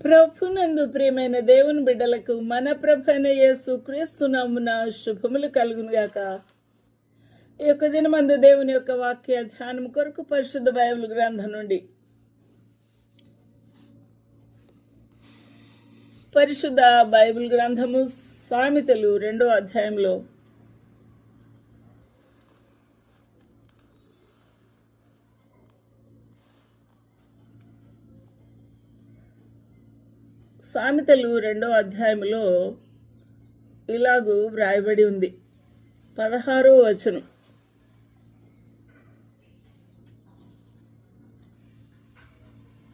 ప్రభునందు ప్రియమైన దేవుని బిడ్డలకు మన ప్రభైన యేసు క్రీస్తునామున శుభములు కలుగునుగాక. ఈ యొక్క దినమందు దేవుని యొక్క వాక్య ధ్యానం కొరకు పరిశుద్ధ బైబిల్ గ్రంథం నుండి పరిశుద్ధ బైబిల్ గ్రంథము సామెతలు రెండో అధ్యాయంలో సామెతలు రెండో అధ్యాయంలో ఇలాగూ వ్రాయబడి ఉంది. పదహారో వచనం.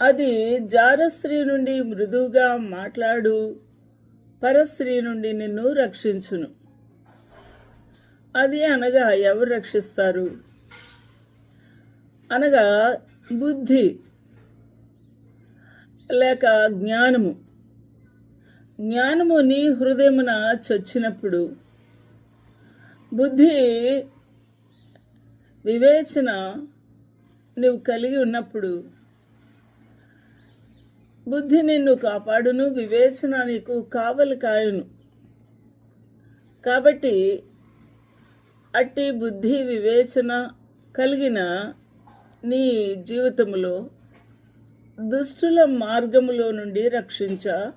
అది జారస్త్రీ నుండి మృదువుగా మాట్లాడు పరస్త్రీ నుండి నిన్ను రక్షించును. అది అనగా ఎవరు రక్షిస్తారు? అనగా బుద్ధి లేక జ్ఞానము. జ్ఞానము నీ హృదయమున చొచ్చినప్పుడు బుద్ధి వివేచన నువ్వు కలిగి ఉన్నప్పుడు బుద్ధి నిన్ను కాపాడును వివేచన నీకు కావలి కాయును. కాబట్టి అట్టి బుద్ధి వివేచన కలిగిన నీ జీవితంలో దుష్టుల మార్గములో నుండి రక్షించ.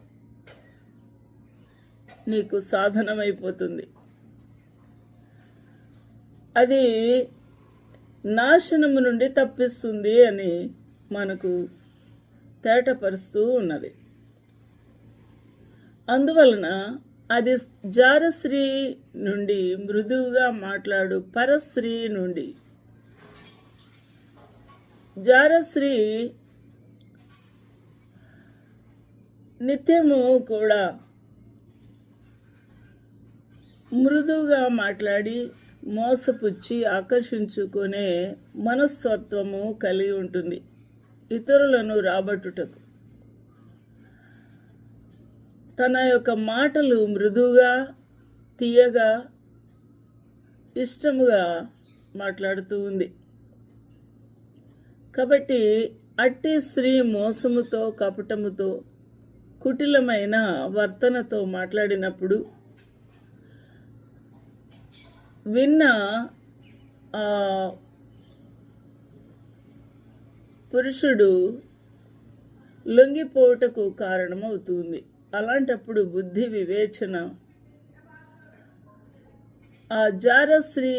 నీకు సాధనమైపోతుంది. అది నాశనము నుండి తప్పిస్తుంది అని మనకు తేటపరుస్తూ ఉన్నది. అందువలన అది జారశ్రీ నుండి మృదువుగా మాట్లాడు పరశ్రీ నుండి. జారశ్రీ నిత్యము కూడా మృదువుగా మాట్లాడి మోసపుచ్చి ఆకర్షించుకునే మనస్తత్వము కలిగి ఉంటుంది ఇతరులను రాబట్టుటకు. తన యొక్క మాటలు మృదువుగా తీయగా ఇష్టముగా మాట్లాడుతూ ఉంది. కాబట్టి అట్టి స్త్రీ మోసముతో కపటముతో కుటిలమైన వర్తనతో మాట్లాడినప్పుడు విన్న ఆ పురుషుడు లొంగిపోవుటకు కారణమవుతుంది. అలాంటప్పుడు బుద్ధి వివేచన. ఆ జార స్త్రీ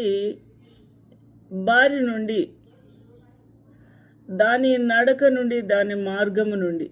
బారి నుండి దాని నడక నుండి దాని మార్గము నుండి